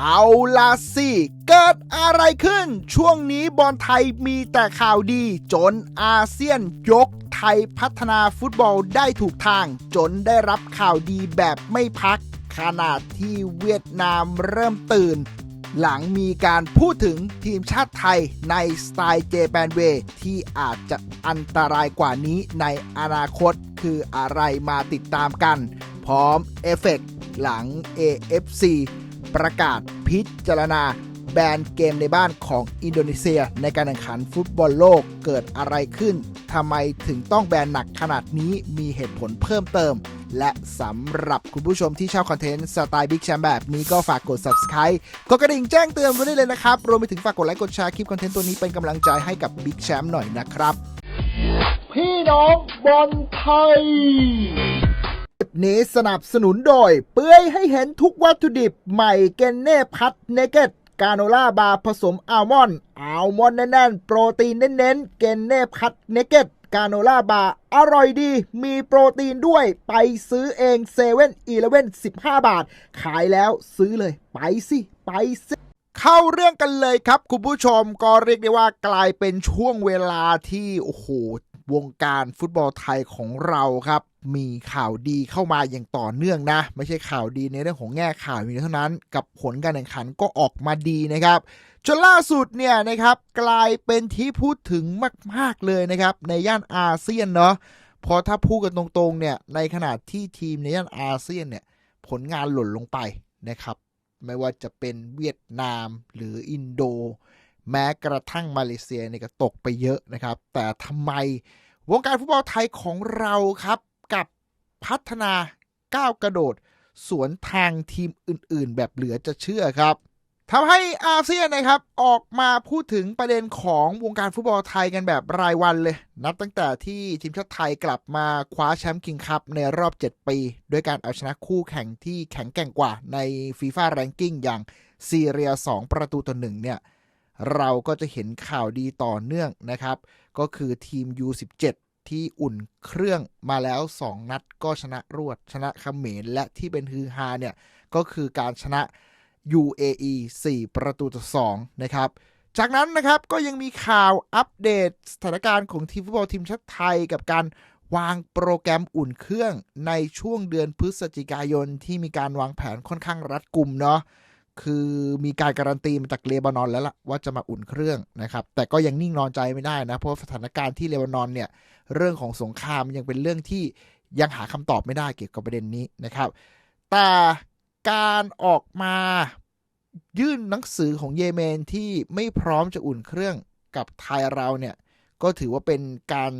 เอาล่ะสิ เกิดอะไรขึ้น ช่วงนี้บอลไทยมีแต่ข่าวดี จนอาเซียนยกไทยพัฒนาฟุตบอลได้ถูกทาง จนได้รับข่าวดีแบบไม่พัก ขนาดที่เวียดนามเริ่มตื่น หลังมีการพูดถึงทีมชาติไทยในสไตล์เจแปนเวที่อาจจะอันตรายกว่านี้ในอนาคตคืออะไรมาติดตามกัน พร้อมเอฟเฟกต์หลัง AFC ประกาศพิจารณาแบนเกมในบ้านของอินโดนีเซีย ในการแข่งขันฟุตบอลโลกเกิดอะไรขึ้นทำไมถึงต้องแบนหนักขนาดนี้มีเหตุผลเพิ่มเติม และสำหรับคุณผู้ชมที่ชอบคอนเทนต์สไตล์บิ๊กแชมแบบนี้ก็ฝากกด subscribe กดกระดิ่งแจ้งเตือนไว้ได้เลยนะครับ รวมไปถึงฝากกดไลค์กดแชร์คลิปคอนเทนต์ตัวนี้เป็นกำลังใจให้กับบิ๊กแชมป์หน่อยนะครับ พี่น้องบอลไทย ปนี้สนับสนุนโดย เปื่อยให้เห็นทุกวัตถุดิบใหม่เกนเน่พัทเนเกตกาโนล่าบาร์ผสมอัลมอนด์อัลมอนด์แน่นๆ โปรตีนเน้นๆ เกนเน่พัทเนเกตกาโนล่าบาร์อร่อยดี มีโปรตีนด้วย ไปซื้อเองเซเว่นอีเลเว่น15บาท ขายแล้วซื้อเลย ไปสิ ไปสิเข้าเรื่องกันเลยครับ คุณผู้ชมก็เรียกได้ว่ากลายเป็นช่วงเวลาที่ โอ้โห วงการฟุตบอลไทยของเราครับ มีข่าวดีเข้ามาอย่างต่อเนื่องนะ ไม่ใช่ข่าวดีในเรื่องของแง่ข่าวอย่างเดียวเท่านั้น กับผลการแข่งขันก็ออกมาดีนะครับจนล่าสุดเนี่ยนะครับกลายเป็นที่พูดถึงมาก ๆเลยนะครับ ในย่านอาเซียนเนาะพอถ้าพูดกันตรงๆเนี่ยในขณะที่ทีมในย่านอาเซียนเนี่ยผลงานหล่นลงไปนะครับ ไม่ว่าจะเป็นเวียดนามหรืออินโด แม้กระทั่งมาเลเซียเนี่ยก็ตกไปเยอะนะครับ แต่ทำไมวงการฟุตบอลไทยของเราครับกับพัฒนาก้าวกระโดด สวนทางทีมอื่น ๆ แบบเหลือจะเชื่อครับทำให้อาเซียนนะครับออกมาพูดถึงประเด็นของวงการฟุตบอลไทยกันแบบรายวันเลย นับตั้งแต่ที่ทีมชาติไทยกลับมาคว้าแชมป์คิงคัพในรอบ 7 ปี ด้วยการเอาชนะคู่แข่งที่แข็งแกร่งกว่าในฟีฟ่าแรงกิ้งอย่างซีเรีย 2 ประตูต่อหนึ่งเนี่ย เราก็จะเห็นข่าวดีต่อเนื่องนะครับ ก็คือทีม U17 ที่อุ่นเครื่องมาแล้ว 2 นัดก็ชนะรวด ชนะเขมรและที่เป็นฮือฮาเนี่ย ก็คือการชนะ UAE 4 ประตูต่อ2นะครับ จากนั้นนะครับก็ยังมีข่าวอัปเดตสถานการณ์ของทีมฟุตบอลทีมชาติไทยกับการวางโปรแกรมอุ่นเครื่องในช่วงเดือนพฤศจิกายนที่มีการวางแผนค่อนข้างรัดกุมเนาะ คือมีการการันตีมาจากเลบานอนแล้วล่ะว่าจะมาอุ่นเครื่องนะครับ แต่ก็ยังนิ่งนอนใจไม่ได้นะ เพราะสถานการณ์ที่เลบานอนเนี่ย เรื่องของสงครามยังเป็นเรื่องที่ยังหาคำตอบไม่ได้เกี่ยวกับประเด็นนี้นะครับ แต่การออกมายื่นหนังสือของเยเมนที่ไม่พร้อมจะอุ่นเครื่องกับไทยเราเนี่ย ก็ถือว่าเป็นการ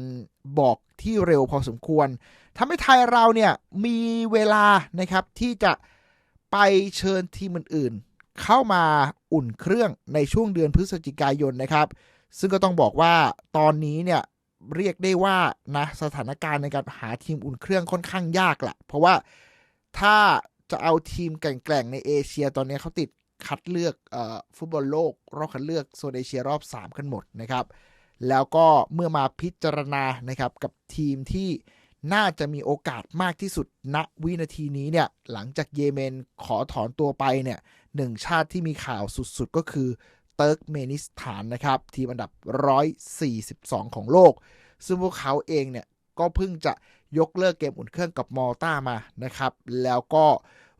บอกที่เร็วพอสมควรทำให้ไทยเราเนี่ยมีเวลานะครับที่จะ ไปเชิญทีมอื่นๆ เข้ามาอุ่นเครื่องในช่วงเดือนพฤศจิกายนนะครับ ซึ่งก็ต้องบอกว่าตอนนี้เนี่ยเรียกได้ว่านะสถานการณ์ในการหาทีมอุ่นเครื่องค่อนข้างยากแหละเพราะว่าถ้าจะเอาทีมแกร่งๆ ในเอเชียตอนนี้เขาติดคัดเลือกอฟุตบอลโลก รอบคัดเลือกโซนเอเชียรอบ 3 กันหมดนะครับ แล้วก็เมื่อมาพิจารณานะครับกับทีมที่ น่าจะมีโอกาสมากที่สุดณวินาทีนี้เนี่ยหลังจากเยเมนขอถอนตัวไปเนี่ยหนึ่งชาติที่มีข่าวสุดๆ ก็คือเติร์กเมนิสถานนะครับ ทีมอันดับ 142 ของโลก ซึ่งพวกเขาเองเนี่ยก็เพิ่งจะยกเลิกเกมอุ่นเครื่องกับมอลตามานะครับ แล้วก็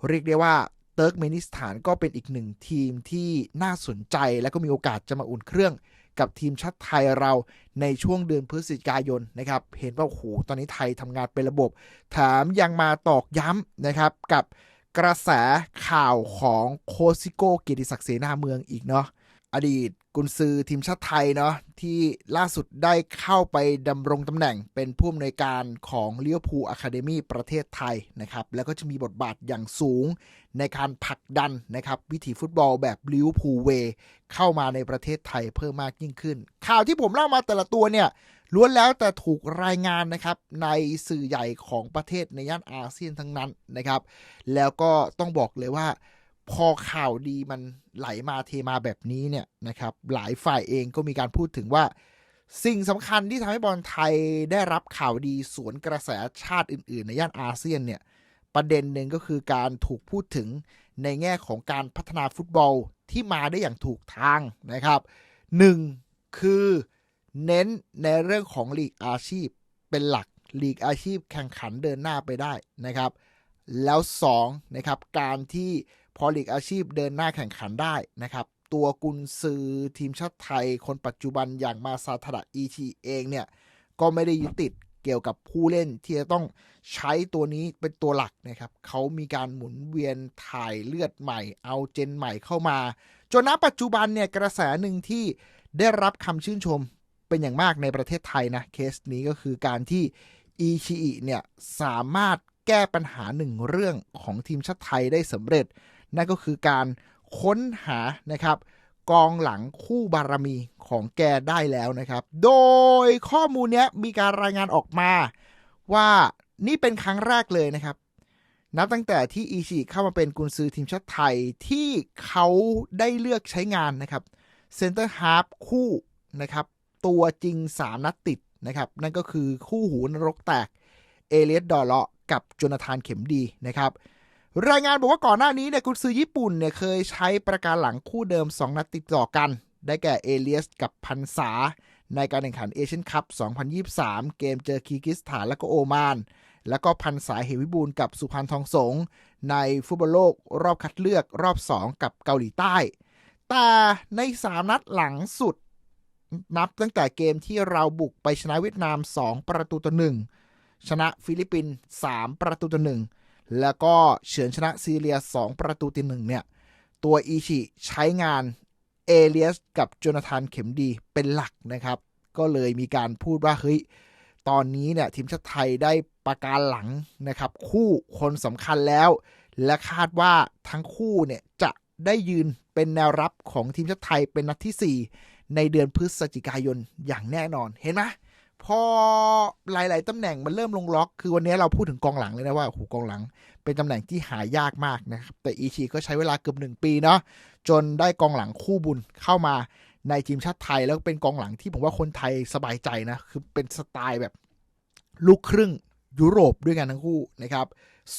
เรียกได้ว่าเติร์กเมนิสถานก็เป็นอีกหนึ่งทีมที่น่าสนใจ และก็มีโอกาสจะมาอุ่นเครื่อง กับทีมชาติไทยเราในช่วงเดือนพฤศจิกายนนะครับ เห็นว่าโอ้โหตอนนี้ไทยทำงานเป็นระบบ แถมยังมาตอกย้ำนะครับกับกระแสข่าวของโคซิโกเกียรติศักดิ์เสนาเมืองอีกเนาะอดีตกุนซือทีมชาติไทยเนาะที่ล่าสุดได้เข้าไปดำรงตำแหน่งเป็นผู้อำนวยการของเลียวพูอะคาเดมีประเทศไทยนะครับ แล้วก็จะมีบทบาทอย่างสูง ในการผลักดันนะครับวิถีฟุตบอลแบบลิวพูเวเข้ามาในประเทศไทยเพิ่มมากยิ่งขึ้น ข่าวที่ผมเล่ามาแต่ละตัวเนี่ยล้วนแล้วแต่ถูกรายงานนะครับในสื่อใหญ่ของประเทศในย่านอาเซียนทั้งนั้นนะครับ แล้วก็ต้องบอกเลยว่า พอข่าวดีมันไหลมาเทมาแบบนี้เนี่ยนะครับหลายฝ่ายเองก็มีการพูดถึงว่าสิ่งสำคัญที่ทำให้บอลไทยได้รับข่าวดีสวนกระแสชาติอื่น ๆ ในย่านอาเซียนเนี่ย ประเด็นหนึ่งก็คือการถูกพูดถึงในแง่ของการพัฒนาฟุตบอลที่มาได้อย่างถูกทางนะครับ 1. คือเน้นในเรื่องของลีกอาชีพเป็นหลักลีกอาชีพแข่งขันเดินหน้าไปได้นะครับ แล้ว2นะครับการที่พอลีกอาชีพเดินหน้าแข่งขันได้นะครับ ตัวกุนซือทีมชาติไทย คนปัจจุบันอย่างมาซาทดะอีทีเองเนี่ย ก็ไม่ได้ยึดติด เกี่ยวกับผู้เล่นที่จะต้องใช้ตัวนี้เป็นตัวหลักนะครับเขามีการหมุนเวียนถ่ายเลือดใหม่ เอาเจนใหม่เข้ามา จนณปัจจุบันเนี่ยกระแสหนึ่งที่ได้รับคำชื่นชมเป็นอย่างมากในประเทศไทยนะเคสนี้ก็คือการที่อีชีอิเนี่ยสามารถแก้ปัญหาหนึ่งเรื่องของทีมชาติไทยได้สำเร็จ นั่นก็คือการค้นหานะครับ กองหลังคู่บารมีของแกได้แล้วนะครับ โดยข้อมูลนี้มีการรายงานออกมาว่านี่เป็นครั้งแรกเลยนะครับ นับตั้งแต่ที่อีชีเข้ามาเป็นกุนซือทีมชาติไทยที่เขาได้เลือกใช้งานนะครับเซนเตอร์ฮาร์ฟคู่นะครับตัวจริง 3 นัดติดนะครับ นั่นก็คือคู่หูนรกแตก เอเลียสดอเลาะกับจนาธานเข็มดีนะครับ รายงานบอกว่าก่อนหน้านี้เนี่ยกุนซือญี่ปุ่นเนี่ยเคยใช้ประการหลังคู่เดิม 2 นัดติดต่อกัน ได้แก่เอเลียสกับพันษา ในการแข่งขันเอเชียนคัพ 2023 เกมเจอคีกิสถานและก็โอมาน แล้วก็พันษาเหวิบูลกับสุพรรณทองสง ในฟุตบอลโลกรอบคัดเลือกรอบ 2 กับเกาหลีใต้ แต่ใน 3 นัดหลังสุด นับตั้งแต่เกมที่เราบุกไปชนะเวียดนาม 2 ประตูต่อ1ชนะฟิลิปปินส์ 3 ประตูต่อ1 แล้วก็เฉือนชนะซีเรีย 2 ประตูต่อ1เนี่ย ตัวอีชิใช้งานเอเลียสกับโจนาธานเข็มดีเป็นหลักนะครับ ก็เลยมีการพูดว่าเฮ้ยตอนนี้เนี่ยทีมชาติไทยได้ประการหลังนะครับ คู่คนสำคัญแล้ว และคาดว่าทั้งคู่เนี่ยจะได้ยืนเป็นแนวรับของทีมชาติไทยเป็นนัดที่ 4 ในเดือนพฤศจิกายนอย่างแน่นอนเห็นไหม พอหลาย ๆตำแหน่งมันเริ่มลงล็อก คือวันนี้เราพูดถึงกองหลังเลยนะว่าโอ้โหกองหลัง เป็นตำแหน่งที่หายากมากนะครับ แต่อีชีก็ใช้เวลาเกือบหนึ่งปีเนาะจนได้กองหลังคู่บุญเข้ามาในทีมชาติไทยแล้วเป็นกองหลังที่ผมว่าคนไทยสบายใจนะ คือเป็นสไตล์แบบลูกครึ่งยุโรปด้วยกันทั้งคู่นะครับ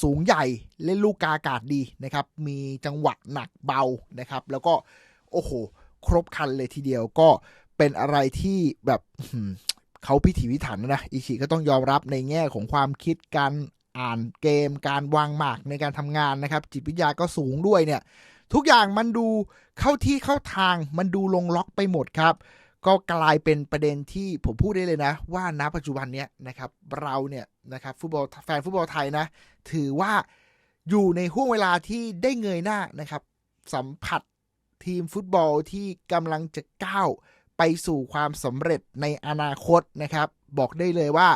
สูงใหญ่เล่นลูกกาอากาศดีนะครับ มีจังหวะหนักเบานะครับ แล้วก็โอ้โห ครบครันเลยทีเดียวก็เป็นอะไรที่แบบ เขาพิถีพิถันนะอิชิก็ต้องยอมรับในแง่ของความคิดการอ่านเกม การวางหมากในการทำงานนะครับ จิตวิทยาก็สูงด้วยเนี่ย ทุกอย่างมันดูเข้าที่เข้าทางมันดูลงล็อกไปหมดครับ ก็กลายเป็นประเด็นที่ผมพูดได้เลยนะ ว่าณปัจจุบันเนี้ยนะครับเราเนี่ยนะครับฟุตบอลแฟนฟุตบอลไทยนะ ถือว่าอยู่ในห่วงเวลาที่ได้เงยหน้านะครับ สัมผัสทีมฟุตบอลที่กำลังจะก้าว ไปสู่ความสำเร็จในอนาคตนะครับ บอกได้เลยว่า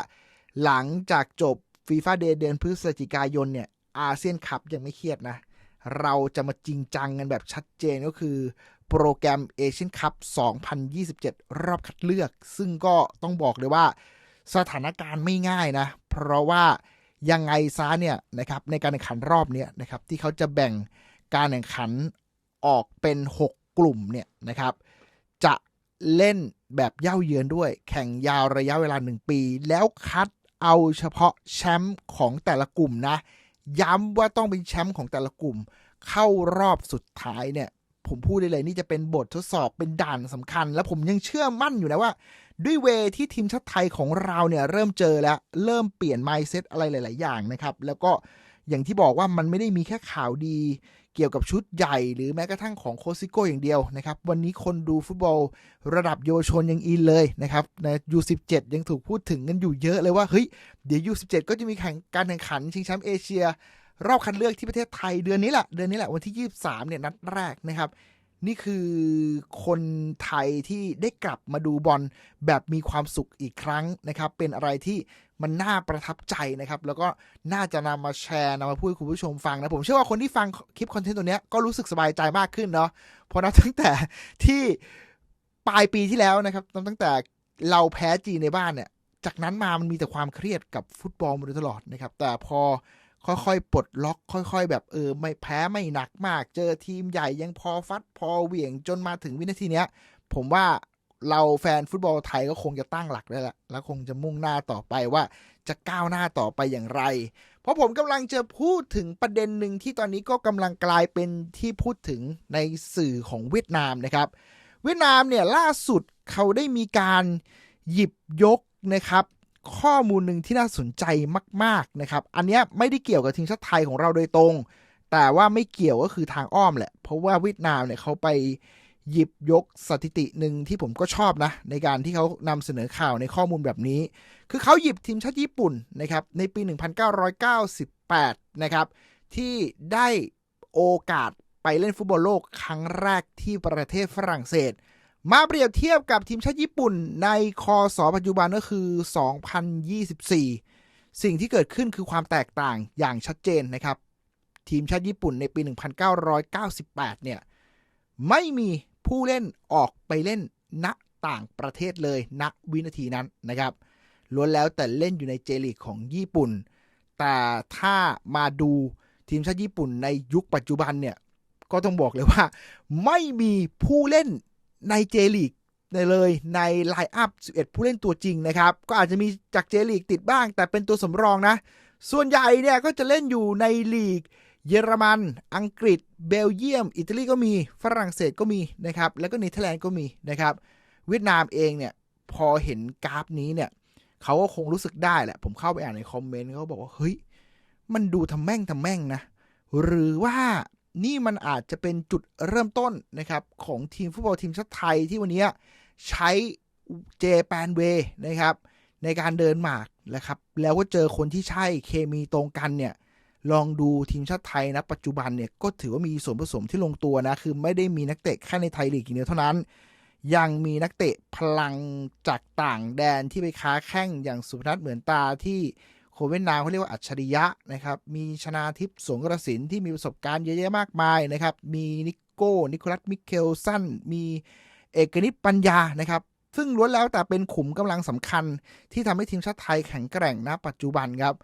หลังจากจบฟีฟ่าเดย์เดือนพฤศจิกายนเนี่ยอาเซียนคัพยังไม่เครียดนะ เราจะมาจริงจังกันแบบชัดเจนก็คือ โปรแกรมเอเชียนคัพ 2027 รอบคัดเลือก ซึ่งก็ต้องบอกเลยว่า สถานการณ์ไม่ง่ายนะ เพราะว่ายังไงซะเนี่ยนะครับในการแข่งขันรอบนี้นะครับที่เขาจะแบ่งการแข่งขันออกเป็น 6 กลุ่มเนี่ยนะครับ จะ เล่นแบบเย่าเยือนด้วย แข่งยาวระยะเวลา 1 ปี แล้วคัดเอาเฉพาะแชมป์ของแต่ละกลุ่มนะ ย้ำว่าต้องเป็นแชมป์ของแต่ละกลุ่ม เข้ารอบสุดท้ายเนี่ย ผมพูดได้เลยนี่จะเป็นบททดสอบเป็นด่านสำคัญ และผมยังเชื่อมั่นอยู่นะว่า ด้วยเวที่ทีมชาติไทยของเราเนี่ยเริ่มเจอแล้ว เริ่มเปลี่ยนไมซ์เซตอะไรหลาย ๆ อย่างนะครับ แล้วก็อย่างที่บอกว่ามันไม่ได้มีแค่ข่าวดี เกี่ยวกับชุดใหญ่หรือแม้กระทั่งของโคซิโกอย่างเดียวนะครับ วันนี้คนดูฟุตบอลระดับเยาวชนยังอินเลยนะครับในยู17ยังถูกพูดถึงกันอยู่เยอะเลยว่าเฮ้ยเดี๋ยวยู17ก็จะมีแข่งการแข่งขันชิงแชมป์เอเชีย รอบคัดเลือกที่ประเทศไทยเดือนนี้แหละเดือนนี้แหละวันที่ 23เนี่ยนัดแรกนะครับนี่คือคนไทยที่ได้กลับมาดูบอลแบบมีความสุขอีกครั้งนะครับ เป็นอะไรที่ มันน่าประทับใจนะครับ แล้วก็น่าจะนำมาแชร์นำมาพูดคุณผู้ชมฟังนะ ผมเชื่อว่าคนที่ฟังคลิปคอนเทนต์ตัวนี้ก็รู้สึกสบายใจมากขึ้นเนาะเพราะนับตั้งแต่ที่ปลายปีที่แล้วนะครับตั้งแต่เราแพ้จีนในบ้านเนี่ย จากนั้นมามันมีแต่ความเครียดกับฟุตบอลมาโดยตลอดนะครับ แต่พอค่อยๆ ปลดล็อก ค่อย ๆ แบบเออ ไม่แพ้ไม่หนักมาก เจอทีมใหญ่ยังพอฟัดพอเหวี่ยงจนมาถึงวินาทีเนี้ย ผมว่า เราแฟนฟุตบอลไทยก็คงจะตั้งหลักได้ละแล้วคงจะมุ่งหน้าต่อไปว่าจะก้าวหน้าต่อไปอย่างไร เพราะผมกำลังจะพูดถึงประเด็นหนึ่งที่ตอนนี้ก็กำลังกลายเป็นที่พูดถึงในสื่อของเวียดนามนะครับ เวียดนามเนี่ยล่าสุดเขาได้มีการหยิบยกนะครับ ข้อมูลหนึ่งที่น่าสนใจมาก ๆนะครับ อันนี้ไม่ได้เกี่ยวกับทีมชาติไทยของเราโดยตรง แต่ว่าไม่เกี่ยวก็คือทางอ้อมแหละ เพราะว่าเวียดนามเนี่ยเขาไป หยิบยกสถิติหนึ่งที่ผมก็ชอบนะ ในการที่เขานำเสนอข่าวในข้อมูลแบบนี้ คือเขาหยิบทีมชาติญี่ปุ่นนะครับในปี 1998 นะครับ ที่ได้โอกาสไปเล่นฟุตบอลโลกครั้งแรกที่ประเทศฝรั่งเศส มาเปรียบเทียบกับทีมชาติญี่ปุ่นในคอสอปัจจุบันก็คือ 2024 สิ่งที่เกิดขึ้นคือความแตกต่างอย่างชัดเจนนะครับ ทีมชาติญี่ปุ่นในปี 1998 เนี่ยไม่มี ผู้เล่นออกไปเล่นณต่างประเทศเลยณวินาทีนั้นนะครับล้วนแล้วแต่เล่นอยู่ในเจลีกของญี่ปุ่น แต่ถ้ามาดูทีมชาติญี่ปุ่นในยุคปัจจุบันเนี่ย ก็ต้องบอกเลยว่า ไม่มีผู้เล่นในเจลีกเลยในไลน์อัพ 11 ผู้เล่นตัวจริงนะครับ ก็อาจจะมีจากเจลีกติดบ้าง แต่เป็นตัวสำรองนะ ส่วนใหญ่เนี่ยก็จะเล่นอยู่ในลีก เยอรมัน อังกฤษ เบลเยียม อิตาลีก็มี ฝรั่งเศสก็มีนะครับ แล้วก็เนเธอร์แลนด์ก็มีนะครับ เวียดนามเองเนี่ย พอเห็นกราฟนี้เนี่ยเขาก็คงรู้สึกได้แหละ ผมเข้าไปอ่านในคอมเมนต์เขาบอกว่า เฮ้ย มันดูทำแม่งทำแม่งนะ หรือว่านี่มันอาจจะเป็นจุดเริ่มต้นนะครับ ของทีมฟุตบอลทีมชาติไทยที่วันนี้ใช้เจแปนเวนะครับ ในการเดินหมากนะครับ แล้วก็เจอคนที่ใช่เคมีตรงกันเนี่ย ลองดูทีมชาติไทยนะปัจจุบันเนี่ยก็ถือว่ามีส่วนผสมที่ลงตัวนะ คือไม่ได้มีนักเตะแค่ในไทยลีกอย่างเดียวเท่านั้น ยังมีนักเตะพลังจากต่างแดนที่ไปค้าแข่งอย่างสุพนัทเหมือนตาที่โคเวนนาเขาเรียกว่าอัจฉริยะนะครับ มีชนาทิพย์สงกระสินที่มีประสบการณ์เยอะแยะมากมายนะครับ มีนิโก้ นิโคลัส มิเคลสัน มีเอกนิตปัญญานะครับ ซึ่งล้วนแล้วแต่เป็นขุมกำลังสำคัญที่ทำให้ทีมชาติไทยแข็งแกร่งนะปัจจุบันครับ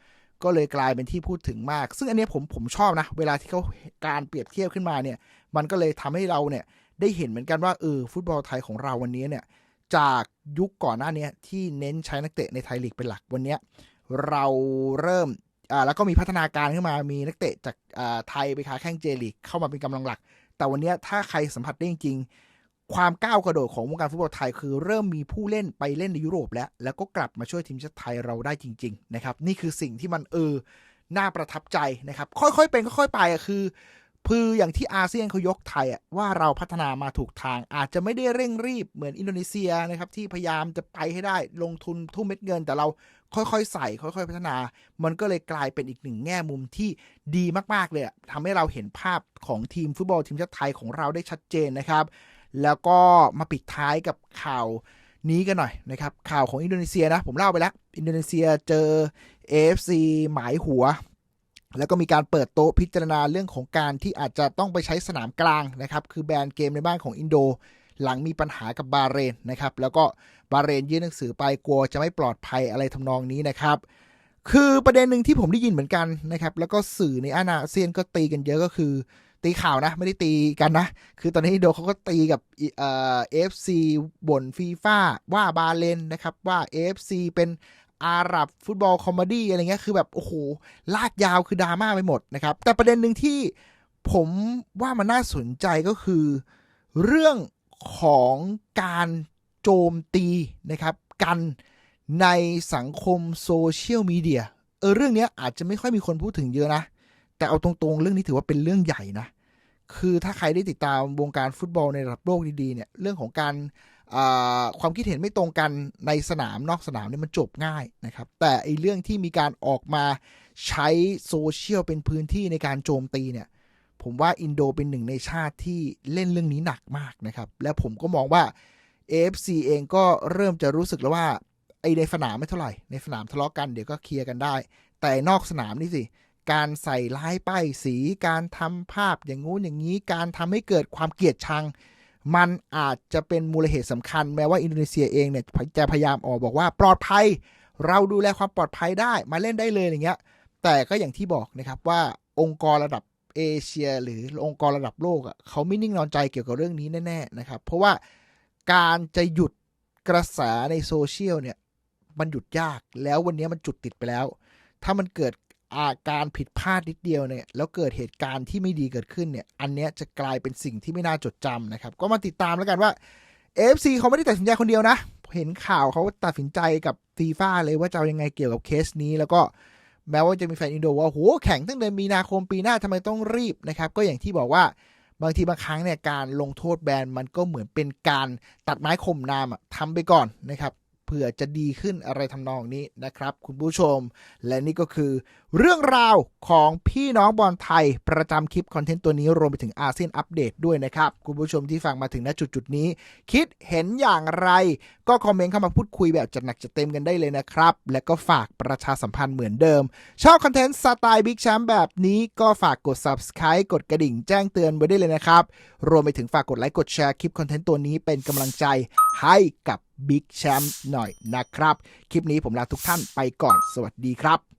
ก็เลยกลายเป็นที่พูดถึงมาก ซึ่งอันนี้ผมผมชอบนะ เวลาที่เขาการเปรียบเทียบขึ้นมาเนี่ย มันก็เลยทำให้เราเนี่ยได้เห็นเหมือนกันว่าเออฟุตบอลไทยของเราวันนี้เนี่ย จากยุคก่อนหน้านี้ที่เน้นใช้นักเตะในไทยลีกเป็นหลักวันนี้เราเริ่มอ่าแล้วก็มีพัฒนาการขึ้นมามีนักเตะจากอ่าไทยไปค้าแข่งเจลีกเข้ามาเป็นกำลังหลัก แต่วันนี้ถ้าใครสัมผัสได้จริง ความก้าวกระโดดของวงการฟุตบอลไทยคือเริ่มมีผู้เล่นไปเล่นในยุโรปแล้ว แล้วก็กลับมาช่วยทีมชาติไทยเราได้จริง ๆ นะครับ นี่คือสิ่งที่มันเออน่าประทับใจนะครับ ค่อยๆเป็นค่อยๆไปอะคือคืออย่างที่อาเซียนเขายกไทยอะว่าเราพัฒนามาถูกทาง อาจจะไม่ได้เร่งรีบเหมือนอินโดนีเซียนะครับที่พยายามจะไปให้ได้ลงทุนทุ่มเม็ดเงิน แต่เราค่อยๆ ใส่ ค่อยๆ พัฒนา มันก็เลยกลายเป็นอีกหนึ่งแง่มุมที่ดีมากๆเลยทำให้เราเห็นภาพของทีมฟุตบอลทีมชาติไทยของเราได้ชัดเจนนะครับ แล้วก็มาปิดท้ายกับข่าวนี้กันหน่อยนะครับ ข่าวของอินโดนีเซียนะ ผมเล่าไปแล้ว อินโดนีเซียเจอ AFC หมายหัว แล้วก็มีการเปิดโต๊ะพิจารณาเรื่องของการที่อาจจะต้องไปใช้สนามกลางนะครับ คือแบนเกมในบ้านของอินโด หลังมีปัญหากับบาเรนนะครับ แล้วก็บาเรนยื่นหนังสือไปกลัวจะไม่ปลอดภัยอะไรทำนองนี้นะครับคือประเด็นหนึ่งที่ผมได้ยินเหมือนกันนะครับ แล้วก็สื่อในอาณาเซียนก็ตีกันเยอะก็คือ ตีข่าวนะ ไม่ได้ตีกันนะ คือตอนนี้โดเขาก็ตีกับเอ่อเอฟซีบ่นฟีฟ่าว่าบาเลนนะครับว่า AFC เป็นอาหรับฟุตบอลคอมเมดี้อะไรเงี้ยคือแบบโอ้โหลากยาวคือดราม่าไปหมดนะครับ แต่ประเด็นหนึ่งที่ผมว่ามันน่าสนใจก็คือ เรื่องของการโจมตีนะครับ กันในสังคมโซเชียลมีเดียเออเรื่องนี้อาจจะไม่ค่อยมีคนพูดถึงเยอะนะ แต่เอาตรงๆ เรื่องนี้ถือว่าเป็นเรื่องใหญ่นะ คือถ้าใครได้ติดตามวงการฟุตบอลในระดับโลกดีๆเนี่ย เรื่องของการความคิดเห็นไม่ตรงกันในสนามนอกสนามเนี่ยมันจบง่ายนะครับ แต่ไอเรื่องที่มีการออกมาใช้โซเชียลเป็นพื้นที่ในการโจมตีเนี่ย ผมว่าอินโดเป็นหนึ่งในชาติที่เล่นเรื่องนี้หนักมากนะครับ และผมก็มองว่า AFC เองก็เริ่มจะรู้สึกแล้วว่าไอในสนามไม่เท่าไหร่ในสนามทะเลาะกันเดี๋ยวก็เคลียร์กันได้ แต่นอกสนามนี่สิ การใส่ร้ายป้ายสีการทำภาพอย่างงู้นอย่างนี้ การทำให้เกิดความเกลียดชัง มันอาจจะเป็นมูลเหตุสำคัญ แม้ว่าอินโดนีเซียเองเนี่ยจะพยายามออกบอกว่าปลอดภัย เราดูแลความปลอดภัยได้มาเล่นได้เลยอย่างเงี้ย แต่ก็อย่างที่บอกนะครับว่าองค์กรระดับเอเชีย หรือองค์กรระดับโลกอะเขาไม่นิ่งนอนใจเกี่ยวกับเรื่องนี้แน่ๆนะครับ เพราะว่าการจะหยุดกระแสในโซเชียลเนี่ยมันหยุดยากแล้ววันนี้มันจุดติดไปแล้ว ถ้ามันเกิด อาการผิดพลาดนิดเดียวเนี่ยแล้วเกิดเหตุการณ์ที่ไม่ดีเกิดขึ้นเนี่ย อันเนี้ยจะกลายเป็นสิ่งที่ไม่น่าจดจำนะครับ ก็มาติดตามแล้วกันว่า AFC เขาไม่ได้ตัดสินใจคนเดียวนะ เห็นข่าวเขาตัดสินใจกับฟีฟ่าเลยว่าจะายังไงเกี่ยวกับเคสนี้ แล้วก็แม้ว่าจะมีแฟนอินโดว่าโหแข่งตั้งเดือนมีนาคมปีหน้าทำไมต้องรีบนะครับ ก็อย่างที่บอกว่าบางทีบางครั้งเนี่ยการลงโทษแบนมันก็เหมือนเป็นการตัดไม้ข่มนามทำไปก่อนนะครับ เผื่อจะดีขึ้นอะไรทำนองนี้นะครับ คุณผู้ชม และนี่ก็คือ เรื่องราวของพี่น้องบอลไทย ประจำคลิปคอนเทนต์ตัวนี้รวมไปถึงอาเซียนอัปเดตด้วยนะครับ คุณผู้ชมที่ฟังมาถึงณจุดจุดนี้ คิดเห็นอย่างไร ก็คอมเมนต์เข้ามาพูดคุยแบบจัดหนักจัดเต็มกันได้เลยนะครับ และก็ฝากประชาสัมพันธ์เหมือนเดิม ชอบคอนเทนต์สไตล์บิ๊กแชมป์แบบนี้ก็ฝากกด subscribe กดกระดิ่งแจ้งเตือนไว้ได้เลยนะครับรวมไปถึงฝากกดไลค์กดแชร์คลิปคอนเทนต์ตัวนี้เป็นกำลังใจให้กับ บิ๊กแชมป์หน่อยนะครับ คลิปนี้ผมลาทุกท่านไปก่อนสวัสดีครับ